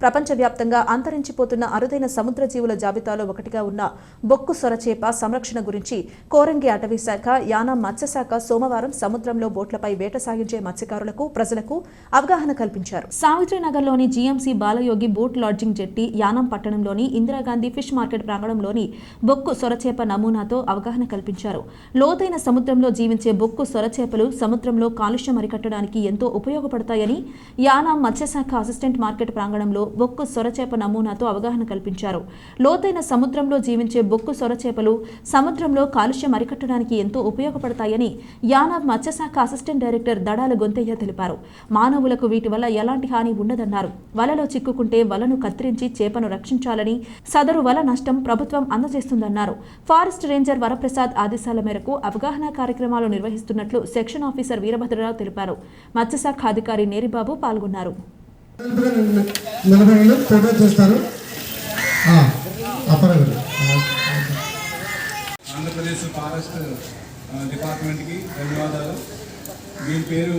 ప్రపంచవ్యాప్తంగా అంతరించిపోతున్న అరుదైన సముద్ర జీవుల జాబితాలో ఒకటిగా ఉన్న బొక్కు సొరచేప సంరక్షణ గురించి కోరంగి అటవీ శాఖ యానా మత్స్యశాఖ సోమవారం సముద్రంలో బోట్లపై వేట సాగించే మత్స్యకారులకు ప్రజలకు అవగాహన కల్పించారు. సావిత్రినగర్లోని GMC Balayogi boat lodging jetty Yanam పట్టణంలోని ఇందిరాగాంధీ ఫిష్ మార్కెట్ ప్రాంగణంలోని బొక్కు సొరచేప నమూనాతో అవగాహన కల్పించారు. లోతైన సముద్రంలో జీవించే బొక్కు సొరచేపలు సముద్రంలో కాలుష్యం అరికట్టడానికి ఎంతో ఉపయోగపడతాయని యానాం మత్స్యశాఖ అసిస్టెంట్ మార్కెట్ ప్రాంగణంలో బొక్కు సొరచేప నమూనాతో అవగాహన కల్పించారు. లోతైన సముద్రంలో జీవించే బొక్కు సొరచేపలు సముద్రంలో కాలుష్యం అరికట్టడానికి ఎంతో ఉపయోగపడతాయని యానాబ్ మత్స్యశాఖ అసిస్టెంట్ డైరెక్టర్ దడాల గొంతయ్య తెలిపారు. మానవులకు వీటి వల్ల ఎలాంటి హాని ఉండదన్నారు. వలలో చిక్కుకుంటే వలను కత్తిరించి చేపను రక్షించాలని సదరు వల నష్టం ప్రభుత్వం అందజేస్తుందన్నారు. ఫారెస్ట్ రేంజర్ వరప్రసాద్ ఆదేశాల మేరకు అవగాహన కార్యక్రమాలు నిర్వహిస్తున్నట్లు సెక్షన్ ఆఫీసర్ వీరభద్రరావు తెలిపారు. మత్స్యశాఖ అధికారి నేరిబాబు పాల్గొన్నారు. నిలబడి ఫోటో చేస్తారు. అపరగడు ఆంధ్రప్రదేశ్ ఫారెస్ట్ ఆ, డిపార్ట్మెంట్కి ధన్యవాదాలు. దీని పేరు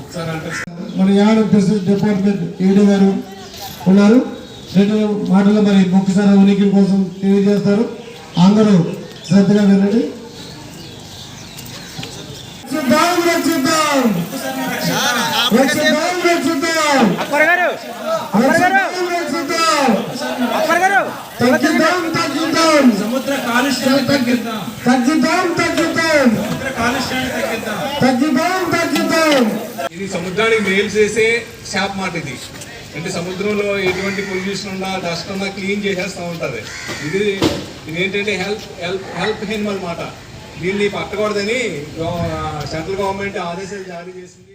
ఒకసారి అంటే మన యాడ్ బిజినెస్ డిపార్ట్మెంట్ ఈడీ గారు ఉన్నారు. రెండు మాటలు మరి ముఖ్యసారి ఉనికి కోసం తెలియజేస్తారు. అందరూ శ్రద్ధగా వినండి. రక్షిద్దాం, రక్షిద్దాం. రక్షిద్దాం, రక్షిద్దాం. రక్షిద్దాం, రక్షిద్దాం. తగ్గిద్దాం. తగ్గిద్దాం. సముద్ర కాలుష్యాన్ని తగ్గిద్దాం. తగ్గిద్దాం తగ్గిద్దాం. సముద్ర కాలుష్యాన్ని తగ్గిద్దాం. తగ్గిద్దాం తగ్గిద్దాం. ఇది సముద్రానికి మేలు చేసే షాప్ మాట ఇది. అంటే సముద్రంలో ఎటువంటి పొల్యూషన్ ఉన్నా డస్ట్ ఉన్నా క్లీన్ చేసేస్తూ ఉంటుంది. ఇది ఇది ఏంటంటే హెల్ప్ హెల్ప్ హెల్ప్ ఎనిమల్ మాట. దీన్ని పట్టకూడదని సెంట్రల్ గవర్నమెంట్ ఆదేశాలు జారీ చేసింది.